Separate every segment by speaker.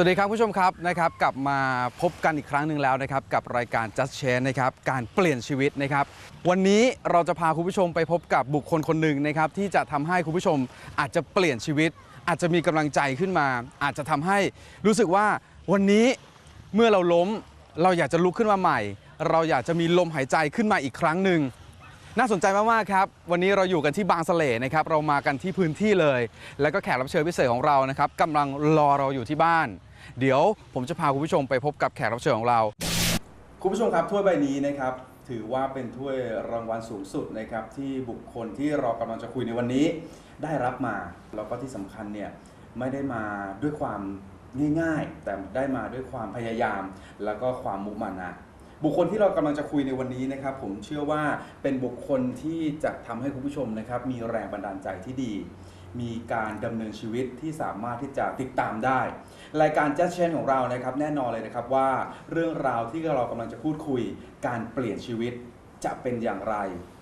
Speaker 1: วัสดีครับผู้ชมครับนะครับกลับมาพบกันอีกครั้งหนึ่งแล้วนะครับกับรายการ Just Change นะครับการเปลี่ยนชีวิตนะครับวันนี้เราจะพาคุณผู้ชมไปพบกับบุคคลคนหนึ่งนะครับที่จะทำให้คุณผู้ชมอาจจะเปลี่ยนชีวิต อาจจะมีกำลังใจขึ้นมา อาจจะทำให้รู้สึกว่าวันนี้เมื่อเราล้ม เราอยากจะลุกขึ้นมาใหม่ เราอยากจะมีลมหายใจขึ้นมาอีกครั้งหนึ่ง น่าสนใจมากๆครับ วันนี้เราอยู่กันที่บางสะเลนะครับ เรามากันที่พื้นที่เลย แล้วก็แขกรับเชิญพิเศษของเรานะครับกำลังรอเราอยู่ที่บ้าน เดี๋ยวผมจะพาคุณผู้ชมไปพบกับแขกรับเชิญของเรา คุณผู้ชมครับถ้วยใบนี้นะครับถือว่าเป็นถ้วยรางวัลสูงสุดนะครับที่บุคคลที่เรากำลังจะคุยในวันนี้ ได้รับมาแล้วก็ที่สำคัญเนี่ยไม่ได้มาด้วยความง่ายๆ แต่ได้มาด้วยความพยายาม แล้วก็ความมุมานะ บุคคลที่เรากำลังจะคุยในวันนี้นะครับ ผมเชื่อว่าเป็นบุคคลที่จะทำให้คุณผู้ชมนะครับ มีแรงบันดาลใจที่ดี มีการดำเนินชีวิตที่สามารถที่จะติดตามได้ รายการแจ็คเชนของเรานะครับ แน่นอนเลยนะครับว่าเรื่องราวที่เรากำลังจะพูดคุย การเปลี่ยนชีวิต จะเป็นอย่างไร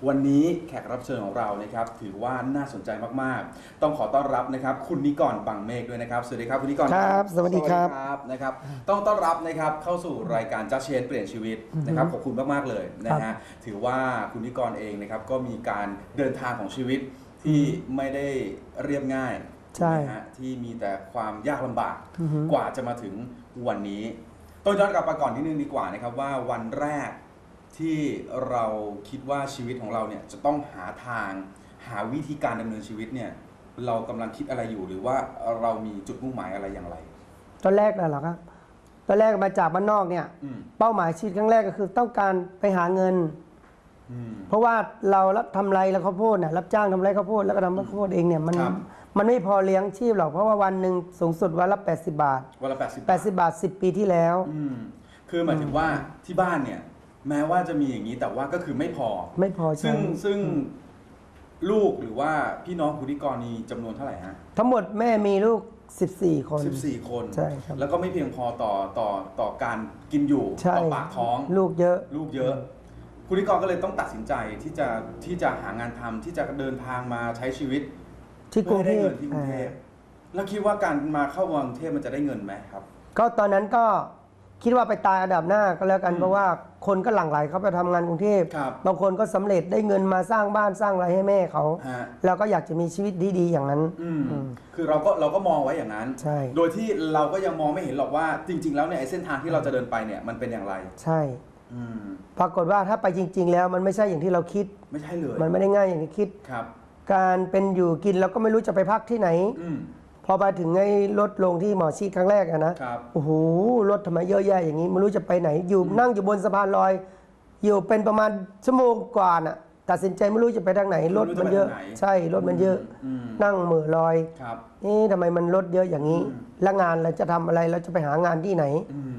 Speaker 1: วันนี้แขกรับเชิญของเรานะครับถือว่าน่าสนใจมากๆ ต้องขอต้อนรับนะครับ คุณนิกรบังเมฆด้วยนะครับสวัสดีครับคุณนิกร
Speaker 2: ครับสวัสดีครับ
Speaker 1: ครับนะครับ ต้องต้อนรับนะครับเข้าสู่รายการ Just Change เปลี่ยนชีวิตนะครับขอบคุณมากๆเลยนะ
Speaker 2: ครั
Speaker 1: ฮะ
Speaker 2: บ
Speaker 1: ถือว่าคุณนิกรเองนะครับก็มีการเดินทางของชีวิตที่ไม่ได้เรียบง่าย
Speaker 2: ใช่
Speaker 1: นะฮะที่มีแต่ความยากลำบาก
Speaker 2: อือฮึ
Speaker 1: กว่าจะมาถึงวันนี้ต้องย้อนกลับไปก่อนนิดนึงดีกว่านะครับว่าวันแรก ที่เราคิดว่าชีวิตของเราเนี่ยจะต้องหาทางหาวิธีการดำเนินชีวิตเนี่ยเรากำลังคิดอะไรอยู่หรือว่าเรามีจุดมุ่งหมายอะไรอย่างไร
Speaker 2: ตอนแรกน่ะเหรอครับ ตอนแรกมาจากบ้านนอกเนี่ย
Speaker 1: อืม
Speaker 2: เป้าหมายชีวิตครั้งแรกก็คือต้องการไปหาเงิน
Speaker 1: อืม
Speaker 2: เพราะว่าเรารับทำไรแล้วข้าวโพดน่ะรับจ้างทำไรข้าวโพดแล้วก็ทำข้าวโพดเองเนี่ยมัน
Speaker 1: ครับ
Speaker 2: มันไม่พอเลี้ยงชีพหรอกเพราะว่าวันหนึ่งสูงสุดวันละ80 บาท
Speaker 1: วันละแปดสิบ
Speaker 2: 80 บาท 10 ปีที่แล้ว
Speaker 1: อืมคือหมายถึงว่าที่บ้านเนี่ย แม้ว่าจะมีอย่างนี้แต่ว่าก็คือไม่พอ
Speaker 2: ไม่พอ
Speaker 1: ซึ่
Speaker 2: ใช้
Speaker 1: งซึ่งลูกหรือว่าพี่น้องคุณนิกรณีจำนวนเท่าไหร่ฮะ
Speaker 2: ทั้งหมดแม่มีลูก 14 คน
Speaker 1: 14 คน
Speaker 2: ใช่ครับ
Speaker 1: แล้วก็ไม่เพียงพอต่อต่อต่อการกินอยู่
Speaker 2: ใช่
Speaker 1: ต่อปากท้อง
Speaker 2: ลูกเยอะ
Speaker 1: ลูกเยอะ คุณนิกรก็เลยต้องตัดสินใจที่จะที่จะหางานทำที่จะเดินทางมาใช้ชีวิต
Speaker 2: ที่กรุงเท
Speaker 1: พื่อให้ได้
Speaker 2: พ
Speaker 1: เงินที่กรุงเทพ
Speaker 2: อ่า
Speaker 1: แล้วคิดว่าการมาเข้ากรุงเทพมันจะได้เงินไหมครับ
Speaker 2: ก็ตอนนั้นก็ คิดว่าไปตายอันดับหน้าก็แล้วกัน
Speaker 1: อืม
Speaker 2: เพราะว่าคนก็หลั่งไหลเข้าไปทำงานกรุงเทพ
Speaker 1: ครับ
Speaker 2: บางคนก็สำเร็จได้เงินมาสร้างบ้านสร้างอะไรให้แม่เขา
Speaker 1: ฮะ
Speaker 2: เราก็อยากจะมีชีวิตดีๆอย่างนั้น
Speaker 1: อืม
Speaker 2: อืม
Speaker 1: คือเราก็เราก็มองไว้อย่างนั้น
Speaker 2: ใช่
Speaker 1: โดยที่เราก็ยังมองไม่เห็นหรอกว่าจริง ๆ แล้วเนี่ยไอ้เส้นทางที่เราจะเดินไปเนี่ยมันเป็นอย่างไร
Speaker 2: ใช่
Speaker 1: อืม
Speaker 2: ปรากฏว่าถ้าไปจริง ๆ แล้วมันไม่ใช่อย่างที่เราคิด
Speaker 1: ไม่ใช่เลย
Speaker 2: มันไม่ได้ง่ายอย่างที่คิด
Speaker 1: ครับ
Speaker 2: การเป็นอยู่กินเราก็ไม่รู้จะไปพักที่ไหน
Speaker 1: อืม
Speaker 2: พอไปถึงไอ้รถลงที่หมอชีดครั้งแรกอะนะครับโอ้โหรถทำไมเยอะแยะอย่างนี้ไม่รู้จะไปไหนอยู่นั่งอยู่บนสะพานลอย อยู่เป็นประมาณชั่วโมงกว่าน่ะตัดสินใจไม่รู้จะไปทางไหนรถมันเยอะใช่รถมันเยอะ
Speaker 1: อืม
Speaker 2: นั่งเหม่อลอย
Speaker 1: ครับ
Speaker 2: นี่ทำไมมันรถเยอะอย่างนี้
Speaker 1: อืม
Speaker 2: แล้วงานเราจะทำอะไรเราจะไปหางานที่ไหน
Speaker 1: อืม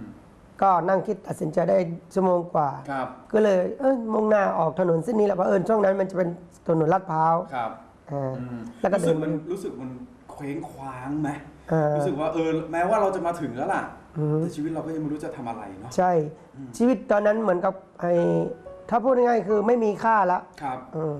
Speaker 2: ก็นั่งคิดตัดสินใจได้ชั่วโมงกว่า
Speaker 1: ครับ
Speaker 2: ก็เลยเอ้ยมุ่งหน้าออกถนนเส้นนี้แหละเพราะเอิญช่วงนั้นมันจะเป็นถนนลาดพร้าว
Speaker 1: ครับ
Speaker 2: อ่า
Speaker 1: อืม
Speaker 2: แล้วก็
Speaker 1: รู้สึก
Speaker 2: เดิน
Speaker 1: มันรู้สึกมัน เคว้งคว้างไหม
Speaker 2: อ่า
Speaker 1: รู้สึกว่าเออแม้ว่าเราจะมาถึงแล้วล่ะ
Speaker 2: อือฮึ
Speaker 1: แต่ชีวิตเราก็ยังไม่รู้จะทำอะไรเนาะ
Speaker 2: ใช่ ชีวิตตอนนั้นเหมือนกับไอ้ถ้าพูดง่ายๆคือไม่มีค่าละ
Speaker 1: ครับ
Speaker 2: เออ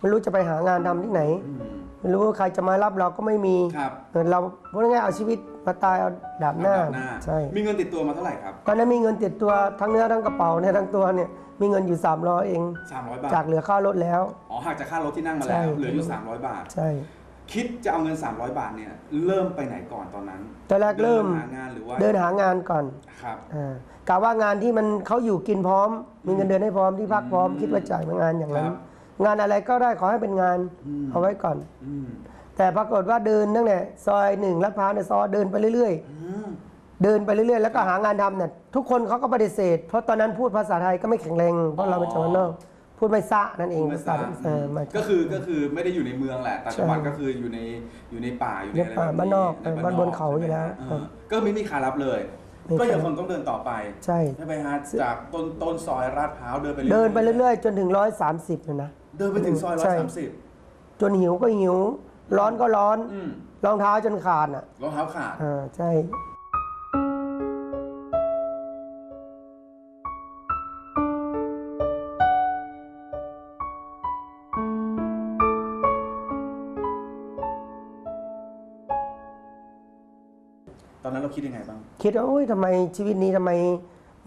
Speaker 2: ไม่รู้จะไปหางานทำที่ไหน
Speaker 1: อืม
Speaker 2: ไม่รู้ว่าใครจะมารับเราก็ไม่มี
Speaker 1: ครับ
Speaker 2: เออเราพูดง่ายๆเอาชีวิตมาตายเอาดาบหน้า
Speaker 1: อันดับหน้า
Speaker 2: ใช่
Speaker 1: มีเงินติดตัวมาเท่าไหร่ครับ
Speaker 2: ตอนนั้นมีเงินติดตัวทั้งเนื้อทั้งกระเป๋าเนี่ยทั้งตัวเนี่ยมีเงินอยู่300เอง
Speaker 1: 300 บาท
Speaker 2: จากเหลือค่ารถแล้ว
Speaker 1: อ๋อหักจากค่ารถที่นั่งมา
Speaker 2: ใช่
Speaker 1: แล้ว เหลืออยู่ 300 บาท
Speaker 2: ใช่
Speaker 1: คิดจะเอาเงิน 300 บาทเนี่ยเริ่มไปไหนก่อนตอนนั้น
Speaker 2: ตอนแรกเริ่ม
Speaker 1: ดินหางานหรือว่า
Speaker 2: เดินหางานก่อน
Speaker 1: ครับ
Speaker 2: อ่ากะว่างานที่มันเขาอยู่กินพร้อม มีเงินเดือนให้พร้อมที่พักพร้อม
Speaker 1: อืม
Speaker 2: คิดว่าจ่ายมางานอย่างนั้
Speaker 1: คนรับ
Speaker 2: งานอะไรก็ได้ขอให้เป็นงาน
Speaker 1: อืม
Speaker 2: เอาไว้ก่อน
Speaker 1: อืม
Speaker 2: แต่ปรากฏว่าเดินตั้งแต่ซอยหนึ่งลาดพร้าวในยซอยเดินไปเรื่อย
Speaker 1: อืม
Speaker 2: ๆเดินไปเรื่อยๆ แล้วก็หางานทำเนี่ยทุกคนเขาก็ปฏิเสธ เพราะตอนนั้นพูดภาษาไทยก็ไม่แข็งแรงเพราะเราเป็นชาวบ้านนอก พูดไม่ซะนั่นเอง
Speaker 1: ไม่
Speaker 2: ภา
Speaker 1: ทรา
Speaker 2: ษา
Speaker 1: บ
Speaker 2: เออมา
Speaker 1: ก็คือก็คือไม่ได้อยู่ในเมืองแหละแต่จังหวัด
Speaker 2: ใช่
Speaker 1: ก็คืออยู่ในอยู่ในป่าอยู่ในอะไร
Speaker 2: ในป่า
Speaker 1: แบบ
Speaker 2: บ้านนอก
Speaker 1: ใเอ
Speaker 2: อบ้านบนเขาอยู่แล้ว
Speaker 1: ใช่ไหม
Speaker 2: ครับ
Speaker 1: เออก็ไม่มีใครรับเลย
Speaker 2: ไม่
Speaker 1: ก็ยัง
Speaker 2: ใช่
Speaker 1: คงต้องเดินต่อไป
Speaker 2: ใช่
Speaker 1: ใช่ไหมฮะจากต้นต้นซอยลาดพร้าวเดินไป
Speaker 2: เดินไปเรื่อยๆ จนถึงร้อยสามสิบเลยนะ
Speaker 1: เดินไปถึงซอยร้อย
Speaker 2: ใช่
Speaker 1: สามสิบ
Speaker 2: จนหิวก็หิว ร้อนก็ร้อน
Speaker 1: อืม
Speaker 2: รองเท้าจนขาดอะ
Speaker 1: รองเท้าขาด
Speaker 2: อ่าใช่
Speaker 1: เราคิดยังไงบ้าง
Speaker 2: คิดว่าโอ้ยทำไมชีวิตนี้ทำไม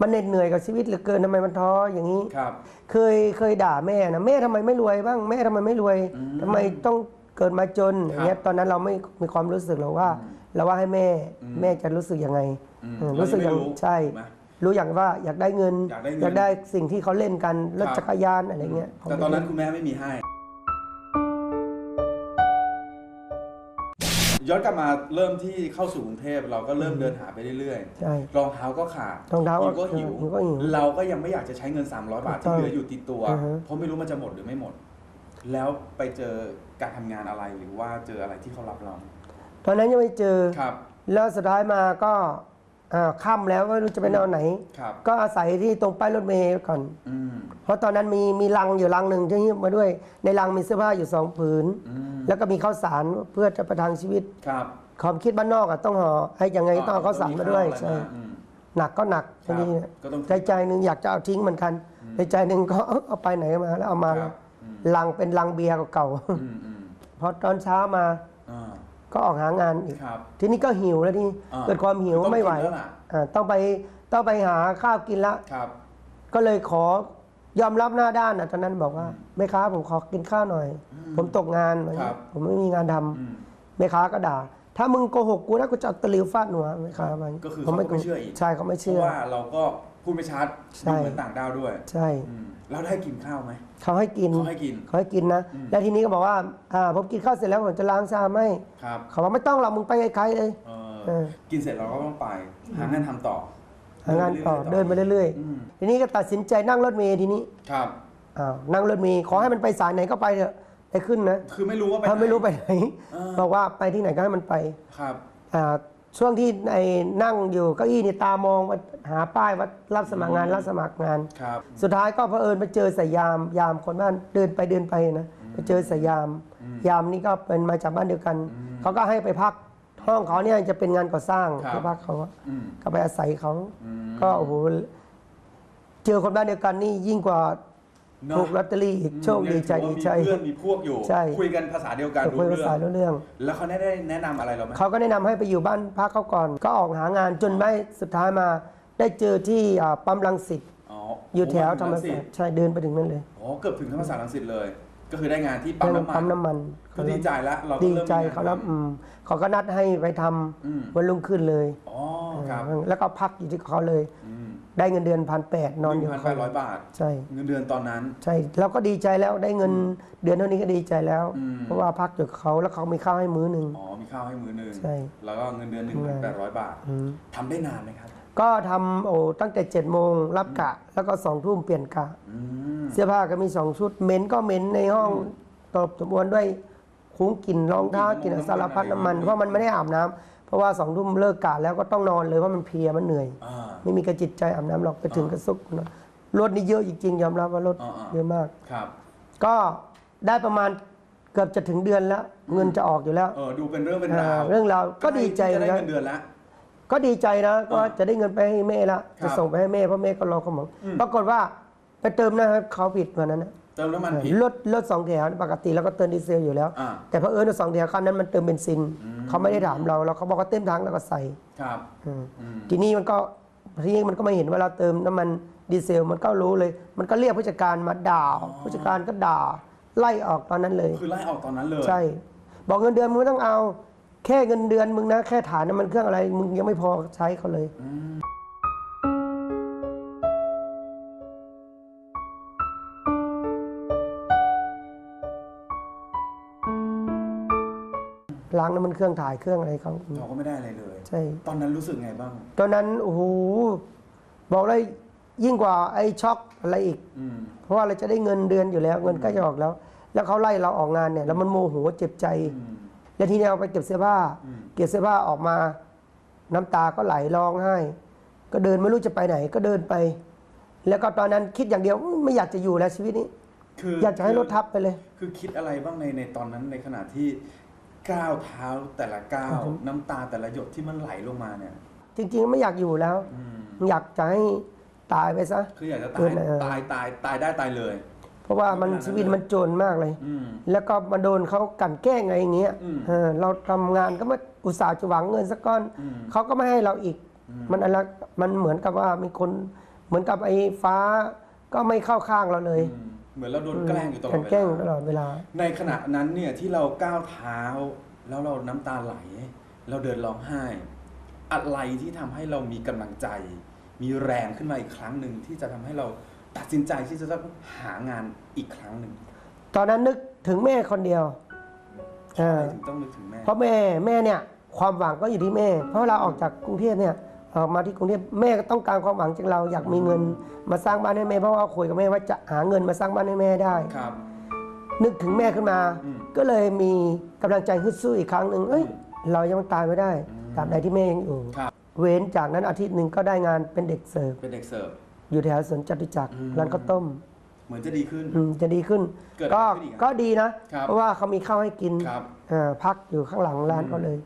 Speaker 2: มันเหน็ดเหนื่อยกับชีวิตเหลือเกินทำไมมันท้ออย่างนี้
Speaker 1: ครับ
Speaker 2: เคยเคยด่าแม่นะแม่ทำไมไม่รวยบ้างแม่ทำไมไม่รวย
Speaker 1: อืม
Speaker 2: ทำไมต้องเกิดมาจน
Speaker 1: ครับ
Speaker 2: อย่างเงี้ยตอนนั้นเราไม่มีความรู้สึกหรอกว่า
Speaker 1: อืม
Speaker 2: เราว่าให้แม่
Speaker 1: อืม
Speaker 2: แม่จะรู้สึกยังไง
Speaker 1: อืม
Speaker 2: เออรู้สึกอย่าง
Speaker 1: เรายังไม่รู้
Speaker 2: ใช่
Speaker 1: ถูกไหม
Speaker 2: รู้อย่างว่าอยากได้เงิน
Speaker 1: อยากได้เงิน
Speaker 2: สิ่งที่เขาเล่นกันรถ
Speaker 1: ครับ
Speaker 2: จักรยานอะไรเงี้ย
Speaker 1: แต่ตอนนั้นคุณแม่ไม่มีให้ ย้อนกลับมาเริ่มที่เข้าสู่กรุงเทพเราก็เริ่มเดินหาไปเรื่อย
Speaker 2: ใช่
Speaker 1: ๆรองเท้าก็ขาด
Speaker 2: รองเท้าก็
Speaker 1: หิวก็หิว
Speaker 2: หิวก็หิว
Speaker 1: เราก็ยังไม่อยากจะใช้เงิน 300 บาท
Speaker 2: ถูกต้อง
Speaker 1: ที่เหลืออยู่ติดตัว
Speaker 2: อือฮึ
Speaker 1: เพราะไม่รู้มันจะหมดหรือไม่หมด แล้วไปเจอการทำงานอะไรหรือว่าเจออะไรที่เขารับเรา
Speaker 2: ตอนนั้นยังไม่เจอ
Speaker 1: ครับ
Speaker 2: แล้วสุดท้ายมาก็อ่าค่ำแล้วไม่รู้จะไปนอนไหน
Speaker 1: ครับ
Speaker 2: ก็อาศัยที่ตรงป้ายรถเมล์ก่อน
Speaker 1: อืม
Speaker 2: เพราะตอนนั้นมีมีลังอยู่ลังหนึ่งที่หิ้วมาด้วย ในลังมีเสื้อผ้าอยู่สองผืน
Speaker 1: อืม
Speaker 2: แล้วก็มีข้าวสารเพื่อจะประทังชีวิต
Speaker 1: ครับ
Speaker 2: ความคิดบ้านนอกอะต้องห่อให้ยังไงต้องเอาข้าวสารมาด้วย
Speaker 1: ต้อง
Speaker 2: ใช่
Speaker 1: ข้าวอะไรมาอืม
Speaker 2: หนักก็หนัก
Speaker 1: ครับ
Speaker 2: ทีนี้
Speaker 1: ก็ต้อง
Speaker 2: ใจใจหนึ่งอยากจะเอาทิ้งเหมือนกันใจใจหนึ่งก็เอ้าเอาไปไหนมาแล้วเอามา
Speaker 1: ครับอืม
Speaker 2: ลังเป็นลังเบียร์เก่า
Speaker 1: อืมอืม
Speaker 2: ๆพอตอนเช้ามา
Speaker 1: อ่า
Speaker 2: ก็ออกหางานอีก
Speaker 1: ครับ
Speaker 2: ทีนี้ก็หิวแล้วทีนี้
Speaker 1: อ่า
Speaker 2: เกิดความหิว
Speaker 1: ต้อง
Speaker 2: ไม่ไหว
Speaker 1: กินแล้วล่ะ
Speaker 2: อ่าต้องไปต้องไปหาข้าวกินละ
Speaker 1: ครับ
Speaker 2: ก็เลยขอ ยอมรับหน้าด้านนะตอนนั้นบอกว่าแม่ค้าผมขอกินข้าวหน่อย ผมตกงาน
Speaker 1: ครับ
Speaker 2: ผมไม่มีงานทำ
Speaker 1: อืม
Speaker 2: แม่ค้าก็ด่า ถ้ามึงโกหกกูนะกูจะเอาตะหลิวฟาดหัวแม่ค้ามา
Speaker 1: ก็คือเขาก็ไม่เชื่ออีก
Speaker 2: ใช่เขาไม่
Speaker 1: เพ
Speaker 2: เชื่อ
Speaker 1: ราะว่าเราก็พูดไม่ชัด
Speaker 2: ใช่
Speaker 1: ดูเหมือนต่างด้าวด้วย
Speaker 2: ใช่
Speaker 1: อืมแล้วได้กินข้าวไหม
Speaker 2: เขาให้กิน
Speaker 1: เขาให้กิน
Speaker 2: เขาให้กินนะ
Speaker 1: อืม
Speaker 2: แล้วทีนี้ก็บอกว่าอ่าผมกินข้าวเสร็จแล้วผมจะล้างชามให้
Speaker 1: ครับ
Speaker 2: เขาบอกไม่ต้องหรอกมึงไปไกลๆเลย
Speaker 1: เออ
Speaker 2: เออ
Speaker 1: กินเสร็จเราก็ต้องไปหางานทำต่อ
Speaker 2: หางานต่อเดินไปเรื่อย
Speaker 1: อืม
Speaker 2: ๆทีนี้ก็ตัดสินใจนั่งรถเมล์ทีนี้
Speaker 1: ครับ
Speaker 2: อ้าวนั่งรถเมล์ขอให้มันไปสายไหนก็ไปเถอะไปขึ้นนะ
Speaker 1: คือไม่รู้ว่าไป
Speaker 2: ถ้าไม่รู้
Speaker 1: หน
Speaker 2: ไปไหน
Speaker 1: เออ
Speaker 2: บอกว่าไปที่ไหนก็ให้มันไป
Speaker 1: ครับ
Speaker 2: อ่าช่วงที่ไอ้นั่งอยู่เก้าอี้นี่ตามองว่าหาป้ายว่ารับสมัครงานรับสมัครงาน
Speaker 1: ครับ
Speaker 2: สุดท้ายก็เผอิญไปเจอสายยามยามคนบ้านเดินไปเดินไปนะไปเจอสายยาม ยามนี่ก็เป็นมาจากบ้านเดียวกัน เขาก็ให้ไปพัก ห้องเขาเนี่ยจะเป็นงานก่อสร้าง
Speaker 1: ครับ
Speaker 2: ที่พักเขาอะ
Speaker 1: อืม
Speaker 2: ก็ไปอาศัยเขา
Speaker 1: อืม
Speaker 2: ก็โอ้โหเจอคนบ้านเดียวกันนี่ยิ่งกว่า
Speaker 1: เนอะ
Speaker 2: ถูกลอตเตอรี่อีกโชคดีใจ
Speaker 1: ยัง
Speaker 2: ดี
Speaker 1: ถือว่า
Speaker 2: ใจ
Speaker 1: มีเพื่อนมีพวกอยู่
Speaker 2: ใช่
Speaker 1: คุยกันภาษาเดียวกัน
Speaker 2: แต่
Speaker 1: รู้
Speaker 2: คุยภา
Speaker 1: เรื่อ
Speaker 2: ษางรู้เรื่อง
Speaker 1: แล้วเขาได้แนะนำอะไรเราไหม
Speaker 2: เขาก็แนะนำให้ไปอยู่บ้านพักเขาก่อน ก็ออกหางานจนไม่สุดท้ายมา ได้เจอที่อ่าปั๊มลังสิต
Speaker 1: อ๋อ
Speaker 2: อยู่แถวธรรม
Speaker 1: รังสิ
Speaker 2: ศาส
Speaker 1: ต
Speaker 2: ตร์ใช่เดินไปถึงนั่นเลย
Speaker 1: อ๋อเกือบถึงธรรมศาสตร์รังสิตเลย ก็คือได้งานที่ปั๊มน้ำมัน
Speaker 2: ปั๊มน้ำมัน
Speaker 1: ก็ดีใจแล้วเราก็
Speaker 2: ดี
Speaker 1: เริ่ม
Speaker 2: ใจ
Speaker 1: มีงน
Speaker 2: เขารับ
Speaker 1: ทำ
Speaker 2: อืมเขาก็นัดให้ไปทำ
Speaker 1: อืม
Speaker 2: วันรุ่งขึ้นเลย
Speaker 1: อ๋อครับ
Speaker 2: แล้วก็พักอยู่ที่เขาเลย
Speaker 1: อืม
Speaker 2: ได้เงินเดือนพันแปดนอน
Speaker 1: ห
Speaker 2: อ
Speaker 1: นึ่
Speaker 2: ยู่
Speaker 1: งพัน
Speaker 2: กับ
Speaker 1: แป
Speaker 2: เขา
Speaker 1: ดร้อยบาท
Speaker 2: ใช่
Speaker 1: เงินเดือนตอนนั้น
Speaker 2: ใช่เราก็ดีใจแล้วได้เงินเดือนเท่านี้ก็ดีใจแล้ว
Speaker 1: อืม
Speaker 2: เพราะว่าพักอยู่กับเขาแล้วเขามีข้าวให้มื้อหนึ่ง
Speaker 1: อ๋อมีข้าวให้มือหนึ่ง
Speaker 2: ใช่
Speaker 1: แล้วก็เงินเดือนหนึ่งพันแปดร้อยบาท
Speaker 2: อืม
Speaker 1: ทำได้นานไหมครับ
Speaker 2: ก็ทำโอ้ตั้งแต่7จ็ดโมงรับกะ แล้วก็สองทุ่มเปลี่ยนกะ
Speaker 1: อืม
Speaker 2: เสื้อผ้าก็มีสองชุดเหม็นก็เหม็นในห้องตบตบวนด้วยคุ้งกลิ่นรองเท้ากลิ่นสารพัดน้ำมันเพราะมันไม่ได้อาบน้ำเพราะว่าสองทุ่มเลิกกะแล้วก็ต้องนอนเลยเพราะมันเพลียมันเหนื่อย
Speaker 1: อ่า
Speaker 2: ไม่มีกระจิตใจอาบน้ำหรอกไปถึงกระซุกนะรถนี่เยอะจริงๆยอมรับว่ารถ
Speaker 1: อ่าๆ
Speaker 2: เยอะมาก
Speaker 1: ครับ
Speaker 2: ก็ได้ประมาณเกือบจะถึงเดือนแล้ว เงินจะออกอยู่แล้ว
Speaker 1: เออดูเป็นเรื่องเป็นราว
Speaker 2: อ่าเรื่องราวก็ดีใจ
Speaker 1: จะได้
Speaker 2: นะ
Speaker 1: เงินเดือนแล้ว
Speaker 2: ก็ดีใจนะ ก็
Speaker 1: อ่า
Speaker 2: จะได้เงินไปให้แม่ละ
Speaker 1: ครับ
Speaker 2: จะส่งไปให้แม่เพราะแม่ก็รอเขาหมอง
Speaker 1: อืม
Speaker 2: ปรากฏว่าไปเติมนะครับเขาผิดวันนั้นนะ
Speaker 1: เติมน้ำมันผิด
Speaker 2: รถรถสองแถวปกติแล้วก็เติมดีเซลอยู่แล้ว
Speaker 1: อ่า
Speaker 2: แต่เพอเอิญว่าสองแถวคันนั้นมันเติมเบนซินเขาไม่ได้ถามเราเราเขาบอกว่าเต็มถังแล้วก็ใส่
Speaker 1: ครับ
Speaker 2: อืม
Speaker 1: อืม
Speaker 2: ทีนี้มันก็ทีนี้มันก็ไม่เห็นว่าเราเติมน้ำมันดีเซลมันก็รู้เลย มันก็เรียกผู้จัดการมาด่าผู้จัดการก็ด่าไล่ออกตอนนั้นเลย
Speaker 1: คือไล่ออกตอนนั้นเลย
Speaker 2: ใช่ บอกเงินเดือนมึงไม่ต้องเอา แค่เงินเดือนมึงนะ แค่ฐานน้ำมันเครื่องอะไร มึงยังไม่พอใช้เขาเลย
Speaker 1: อืม
Speaker 2: ล้างน้ำมันเครื่องถ่ายเครื่องอะไรเขา
Speaker 1: เราก็ไม่ได้อะไรเลย
Speaker 2: ใช่
Speaker 1: ตอนนั้นรู้สึกไงบ้าง
Speaker 2: ตอนนั้นโอ้โหบอกเลยยิ่งกว่าไอ้ช็อกอะไรอีก
Speaker 1: อืม
Speaker 2: เพราะว่าเราจะได้เงินเดือนอยู่แล้ว เงินใก็จะออกแล้ว แล้วเขาไล่เราออกงานเนี่ย แล้วมันโมโหเจ็บใจ
Speaker 1: อืม
Speaker 2: แล้วทีนี้เอาไปเก็บเสื้อผ้า
Speaker 1: อืม
Speaker 2: เก็บเสื้อผ้าออกมา น้ำตาก็ไหลร้องไห้ ก็เดินไม่รู้จะไปไหน ก็เดินไป แล้วก็ตอนนั้นคิดอย่างเดียวอื้อไม่อยากจะอยู่แล้วชีวิตนี้
Speaker 1: คือ
Speaker 2: อยากจะให้รถทับไปเลย
Speaker 1: คือคิดอะไรบ้างในในตอนนั้นในขณะที่ก้าวเท้าแต่ละก้าวน้ำตาแต่ละหยดที่มันไหลลงมาเนี่ย
Speaker 2: จริง ๆ ไม่อยากอยู่แล้ว
Speaker 1: อืม
Speaker 2: อยากจะให้ตายไปซะ
Speaker 1: คืออยากจะ
Speaker 2: เกิ
Speaker 1: ตาย
Speaker 2: นเลยเออ
Speaker 1: ตายตายตายได้ตายเลย
Speaker 2: เพราะว่ามันชีวิตมันโจรมากเลย
Speaker 1: อืม
Speaker 2: แล้วก็มาโดนเขากลันแกล้งอะไรอย่างเงี้ย
Speaker 1: อืม
Speaker 2: เออเราทำงานก็ไม่อุตส่าห์จะหวังเงินสักก้อน
Speaker 1: อืม
Speaker 2: เขาก็ไม่ให้เราอีก มันอะไรมันเหมือนกับว่ามีคนเหมือนกับไอ้ฟ้าก็ไม่เข้าข้างเราเลย
Speaker 1: อืมเหมือนเราโดนแกล้งอยู่ตลอด
Speaker 2: กลัน
Speaker 1: เว
Speaker 2: แกล้งต
Speaker 1: ลา
Speaker 2: ลอดเวลา
Speaker 1: ในขณะนั้นเนี่ยที่เราก้าวเท้า แล้วเราน้ำตาไหล เราเดินร้องไห้ อะไรที่ทำให้เรามีกำลังใจ มีแรงขึ้นมาอีกครั้งหนึ่งที่จะทำให้เรา ตัดสินใจที่จะต้องหางานอีกครั้งหนึ่ง
Speaker 2: ตอนนั้นนึกถึงแม่คนเดียวเอ
Speaker 1: ทำ
Speaker 2: อ
Speaker 1: ไมถึงต้องนึกถึงแม่
Speaker 2: เพราะแม่แม่เนี่ยความหวังก็อยู่ที่แม่ เพราะเราออกจากกรุงเทพเนี่ยออกมาที่กรุงเทพแม่ก็ต้องการความหวังจากเราอยากมีเงินมาสร้างบ้านให้แม่เพราะว่าคุยกับแม่ว่าจะหาเงินมาสร้างบ้านให้แม่ได้
Speaker 1: ครับ
Speaker 2: นึกถึงแม่ขึ้นมา
Speaker 1: อืม
Speaker 2: ก็เลยมีกำลังใจฮึดสู้อีกครั้งหนึ่งเอ้ย
Speaker 1: อืม
Speaker 2: เรายังตายไม่ได้ตราบใดที่แม่ยังอยู่
Speaker 1: ครับ
Speaker 2: เว้นจากนั้นอาทิตย์หนึ่งก็ได้งานเป็นเด็กเสิร์ฟ
Speaker 1: เป็นเด็กเสิร์ฟ
Speaker 2: อยู่แถวสวนจตุจักร
Speaker 1: อืม
Speaker 2: ร้านข้าวต้ม
Speaker 1: เหมือนจะดีขึ้น
Speaker 2: อืมจะดีขึ้น
Speaker 1: เกิดอะไร
Speaker 2: ก็
Speaker 1: ขึ้นอีกอะ
Speaker 2: ก็ดีนะ
Speaker 1: ครับ
Speaker 2: เพราะว่าเขามีข้าวให้กิน
Speaker 1: ครับ
Speaker 2: เอ่อพักอยู่ข้างหลังร้านเขาเลย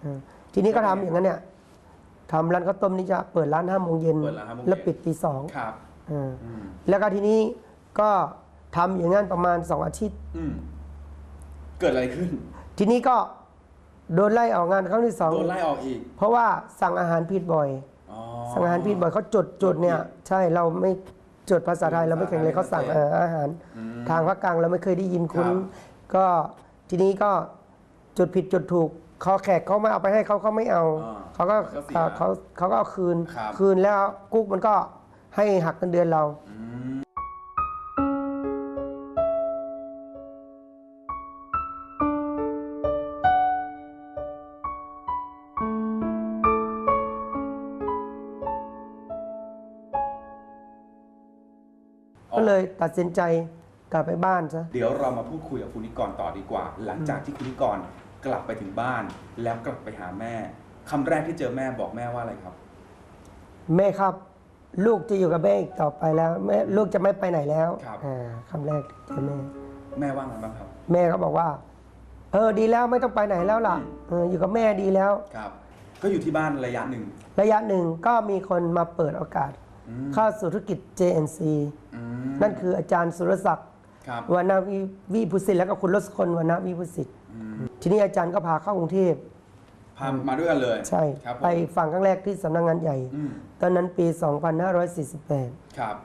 Speaker 2: เออทีนี้ก็ทำอย่างนั้นเนี่ยทำร้านข้าวต้มนี่จะเปิดร้านห้าโมงเย็น
Speaker 1: เปิดร้าน5โมงเย็น
Speaker 2: แล้วปิดตีสอง
Speaker 1: ครับ
Speaker 2: เออ
Speaker 1: อืม
Speaker 2: แล้วก็ทีนี้ก็ทำอย่างนั้นประมาณสองอาทิตย์
Speaker 1: อืมเกิดอะไรขึ้น
Speaker 2: ทีนี้ก็โดนไล่ออกงานครั้งที่สอง
Speaker 1: โดนไล่ออกอีก
Speaker 2: เพราะว่าสั่งอาหารผิดบ่อย
Speaker 1: อ๋อ
Speaker 2: สั่งอาหารผิดบ่อยเขาจดจดเนี่ย ใช่เราไม่จดภาษาไทยเราไม่แข็งเลยเขาสั่งเอ่ออาหาร
Speaker 1: อืม
Speaker 2: ทางภาคกลางเราไม่เคยได้ยินคุณ
Speaker 1: ครับ
Speaker 2: ก็ทีนี้ก็จดผิดจดถูกเขาแขกเขาไม่เอาไปให้เขาเขาไม่เอา
Speaker 1: อ่า
Speaker 2: เขาก็
Speaker 1: ก็เสีย
Speaker 2: เขาเขาก็เอาคืน
Speaker 1: ครับ
Speaker 2: คืนแล้วกุ๊กมันก็ให้หักเงินเดือนเรา
Speaker 1: อืม
Speaker 2: ตัดสินใจกลับไปบ้านซะ
Speaker 1: เดี๋ยวเรามาพูดคุยกับคุณนิกรต่อดีกว่า หลังจากที่คุณนิกรกลับไปถึงบ้าน แล้วกลับไปหาแม่คำแรกที่เจอแม่บอกแม่ว่าอะไรครับ
Speaker 2: แม่ครับ ลูกจะอยู่กับแม่อีกต่อไปแล้วแม่ลูกจะไม่ไปไหนแล้ว
Speaker 1: ครับ
Speaker 2: อ่าคำแรกที่เจอแม่
Speaker 1: แม่ว่าไงบ้างครับ
Speaker 2: แม่ก็บอกว่า เออดีแล้วไม่ต้องไปไหนแล้วล่ะ
Speaker 1: อืม
Speaker 2: เอออยู่กับแม่ดีแล้ว
Speaker 1: ครับ ก็อยู่ที่บ้านระยะหนึ่ง
Speaker 2: ระยะหนึ่งก็มีคนมาเปิดโอกาส
Speaker 1: อืม
Speaker 2: เข้าสู่ธุรกิจ JNC
Speaker 1: อืม
Speaker 2: นั่นคืออาจารย์สุรศักดิ์
Speaker 1: ครับ
Speaker 2: วรรณวิวิพุสิทธิ์แล้วก็คุณรสคนวรรณวิพุสิทธิ์
Speaker 1: อืม
Speaker 2: ทีนี้อาจารย์ก็พาเข้ากรุงเทพ
Speaker 1: พามาด้วยกันเลย
Speaker 2: ใช่
Speaker 1: ครับผม
Speaker 2: ไปฟังครั้งแรกที่สำนักงานใหญ่
Speaker 1: อืม
Speaker 2: ตอนนั้นปี 2548
Speaker 1: ครับ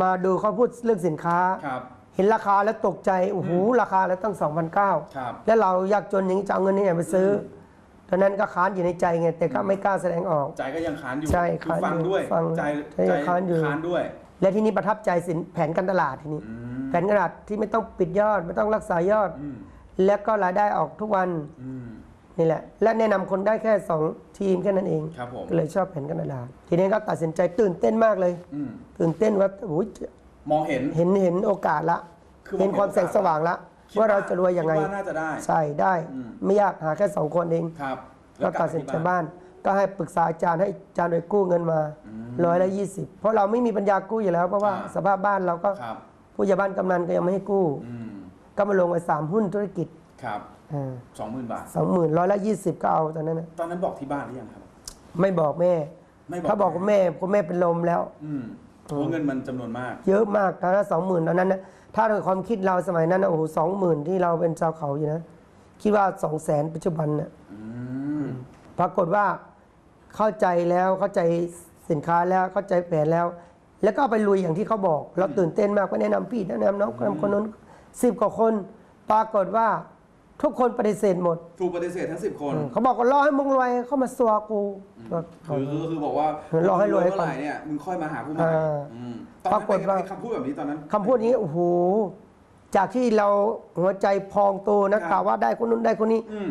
Speaker 2: มาดูเขาพูดเรื่องสินค้า
Speaker 1: ครับ
Speaker 2: เห็นราคาแล้วตกใจ โอ้โห ราคาแล้วตั้ง2,900
Speaker 1: ครับ
Speaker 2: แล้วเรายากจนอย่างนี้จะเอาเงินที่ไหนไปซื้ออ ตอนนั้นก็ค้านอยู่ในใจไงแต่ก็ไม่กล้าแสดงออก
Speaker 1: ใจก็ยังค้านอยู่
Speaker 2: ใช่
Speaker 1: คือ
Speaker 2: ค้าน
Speaker 1: ฟัง
Speaker 2: อยู่
Speaker 1: ด้วย
Speaker 2: ฟัง
Speaker 1: ใจ
Speaker 2: ใช่ค้านอยู่
Speaker 1: ค้านด้วย
Speaker 2: และที่นี้ประทับใจสินแผนการตลาดทีนี้
Speaker 1: อืม
Speaker 2: แผนการตลาดที่ไม่ต้องปิดยอดไม่ต้องรักษายอด
Speaker 1: อืม
Speaker 2: และก็รายได้ออกทุกวัน
Speaker 1: อืม
Speaker 2: นี่แหละ และแนะนำคนได้แค่2ทีมแค่นั้นเอง
Speaker 1: ครับผม
Speaker 2: ก็เลยชอบแผนการตลาด ทีนี้ก็ตัดสินใจตื่นเต้นมากเลย
Speaker 1: อืม
Speaker 2: ตื่นเต้นว่าโอ้ย
Speaker 1: มองเห็น
Speaker 2: เห็นเห็นโอกาสละ
Speaker 1: คือ
Speaker 2: เห็นความแสงสว่างละ
Speaker 1: คิด
Speaker 2: ว่าเราจะรวยยังไง
Speaker 1: คิดว่าน่าจะได้
Speaker 2: ใช่ได้
Speaker 1: อืม
Speaker 2: ไม่ยากหาแค่สองคนเอง
Speaker 1: ครับ
Speaker 2: ก็
Speaker 1: แล้วลั
Speaker 2: ตั
Speaker 1: บ
Speaker 2: ด
Speaker 1: ไป
Speaker 2: สินใจ
Speaker 1: ที่
Speaker 2: บ้าน ก็ให้ปรึกษาอาจารย์ให้อาจารย์โดยกู้เงินมาร้อยละยี่สิบเพราะเราไม่มีปัญญากู้อยู่แล้ว เพราะว่า
Speaker 1: อ่า
Speaker 2: สภาพบ้านเราก็
Speaker 1: ครับ
Speaker 2: ผู้ใหญ่บ้านกำนันก็ยังไม่ให้กู้
Speaker 1: อืม
Speaker 2: ก็มาลงไปสามหุ้นธุรกิจ
Speaker 1: ครับสองหมื่นบาท
Speaker 2: สองหมื่นร้อยละยี่สิบก็เอาตอนนั้นนะ
Speaker 1: ตอนนั้นบอกที่บ้านหรือยังครับ
Speaker 2: ไม่บอกแม่
Speaker 1: ไม่บอก
Speaker 2: เขาบอกว่าแม่คุณแม่เป็นลมแล้ว
Speaker 1: อืม เพราะเงินมันจำนวนมาก
Speaker 2: เยอะมากตอนนั้นสองหมื่นตอนนั้นนะถ้าโดยความคิดเราสมัยนั้นนะโอ้โหสองหมื่นที่เราเป็นชาวเขาอยู่นะ คิดว่าสองแสนปัจจุบันนะ
Speaker 1: อืม
Speaker 2: ปรากฏว่าเข้าใจแล้วเข้าใจสินค้าแล้วเข้าใจแผนแล้ว แล้วก็เอาไปลุยอย่างที่เขาบอก เราตื่นเต้นมากก็แนะนำพี่แนะนำน้องแนะนำคนนั้นสิบกว่าคน ปรากฏว่า ทุกคนปฏิเสธหมด
Speaker 1: ถูกปฏิเสธทั้งสิบคน
Speaker 2: เขาบอกว่ารอให้มึงรวยเข้ามาสัวกูก็
Speaker 1: คือคือคือบอกว่าร
Speaker 2: อให้รวย
Speaker 1: เมื่อไหร่เนี่ยมึงค่อยมาหากูใหม่
Speaker 2: อ่า
Speaker 1: อืมตอนนั้น
Speaker 2: ปรากฏว่า
Speaker 1: เป็นไงคำพูดแบบนี้ตอนนั้น
Speaker 2: คำพูดนี้โอ้โหจากที่เราหัวใจพองโตนะครับกล่าวว่าได้คนนู้นได้คนนี้
Speaker 1: อืม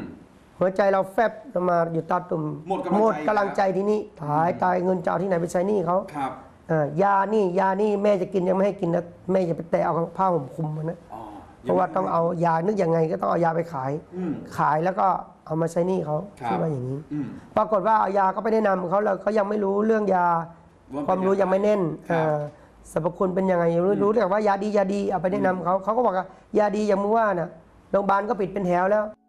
Speaker 2: หัวใจเราแฟบลงมาอยู่ตาตุ่ม
Speaker 1: หมดกำลังใจ
Speaker 2: หมดกำลังใจทีนี้ตายตายเงินจะเอาที่ไหนไปใช้หนี้เขา
Speaker 1: ครับ
Speaker 2: เอ่อยานี่ยานี่แม่จะกินยังไม่ให้กินนะแม่จะไปแตะเอาผ้าห่มคลุมมันนะ
Speaker 1: อ๋อ
Speaker 2: เพราะว่าต้องเอายานึกยังไงก็ต้องเอายาไปขาย
Speaker 1: อืม
Speaker 2: ขายแล้วก็เอามาใช้หนี้เขา
Speaker 1: ครับ
Speaker 2: คิดว่าอย่างนี้
Speaker 1: อืม
Speaker 2: ปรากฏว่าเอายาก็ไปแนะนำเขาแล้วเขายังไม่รู้เรื่องยา
Speaker 1: ว่าเป็น
Speaker 2: ความรู้ยังไม่แน่น
Speaker 1: ครับ
Speaker 2: เอ่อสรรพคุณเป็นยังไงยังไม่รู้แต่ว่ายาดียาดีเอาไปแนะนำเขาเขาก็บอกว่ายาดีอย่างมึงว่าน่ะโรงพยาบาลก็ปิดเป็นแถวแล้ว
Speaker 1: อ